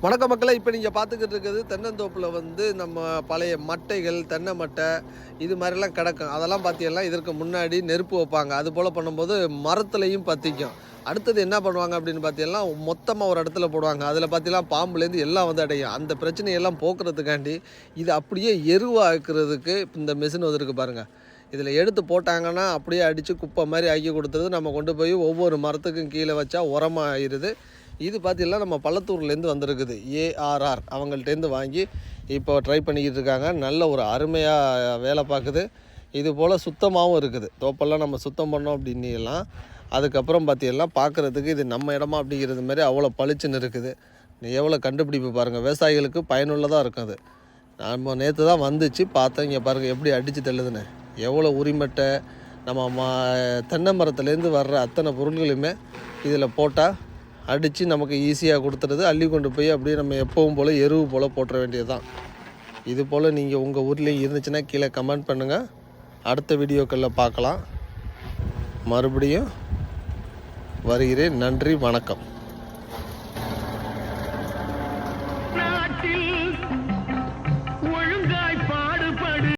வணக்க மக்களை இப்போ நீங்கள் பார்த்துக்கிட்டு இருக்கிறது தென்னந்தோப்பில் வந்து நம்ம பழைய மட்டைகள் தென்னை மட்டை இது மாதிரிலாம் கிடக்கும். அதெல்லாம் பார்த்தீங்கன்னா இதற்கு முன்னாடி நெருப்பு வைப்பாங்க. அது போல் பண்ணும்போது மரத்துலையும் பற்றிக்கும் அடுத்தது என்ன பண்ணுவாங்க அப்படின்னு பார்த்தீங்கன்னா மொத்தமாக ஒரு இடத்துல போடுவாங்க. அதில் பார்த்தீங்கன்னா பாம்புலேருந்து எல்லாம் வந்து அடையும். அந்த பிரச்சனையெல்லாம் போக்குறதுக்காண்டி இது அப்படியே எருவாக்குறதுக்கு இந்த மிஷின் வந்துருக்கு பாருங்கள் இதில் எடுத்து போட்டாங்கன்னா அப்படியே அடித்து குப்பை மாதிரி ஆக்கி கொடுத்துருது நம்ம கொண்டு போய் ஒவ்வொரு மரத்துக்கும் கீழே வச்சா உரமாக ஆயிடுது இது பார்த்தீங்கன்னா நம்ம பள்ளத்தூர்லேருந்து வந்திருக்குது. ஏஆர்ஆர் அவங்கள்ட்டேருந்து வாங்கி இப்போ ட்ரை பண்ணிக்கிட்டு இருக்காங்க நல்ல ஒரு அருமையாக வேலை பார்க்குது இது போல் சுத்தமாகவும் இருக்குது. தோப்பெல்லாம் நம்ம சுத்தம் பண்ணோம் அப்படின்னுலாம் அதுக்கப்புறம் பார்த்தீங்கன்னா பார்க்குறதுக்கு இது நம்ம இடமா அப்படிங்கிறது மாதிரி அவ்வளோ பளிச்சுன்னு இருக்குது. எவ்வளோ கண்டுபிடிப்பு பாருங்கள் விவசாயிகளுக்கு பயனுள்ளதாக இருக்கும் அது. நம்ம நேற்று தான் வந்துச்சு. பார்த்தோம் இங்கே பாருங்கள் எப்படி அடித்து தள்ளுதுன்னு. எவ்வளோ உரிமட்டை நம்ம மா தென்னை மரத்துலேருந்து வர்ற அத்தனை பொருள்களுமே இதில் போட்டால் அடித்து நமக்கு ஈஸியாக கொடுத்துறது அள்ளி கொண்டு போய் அப்படியே நம்ம எப்பவும் போல் எருவு போல் போட்டுற வேண்டியது தான் இது போல் நீங்கள் உங்கள் ஊர்லேயும் இருந்துச்சுன்னா கீழே கமெண்ட் பண்ணுங்கள் அடுத்த வீடியோக்களில் பார்க்கலாம். மறுபடியும் வருகிறேன். நன்றி வணக்கம். நாட்டில்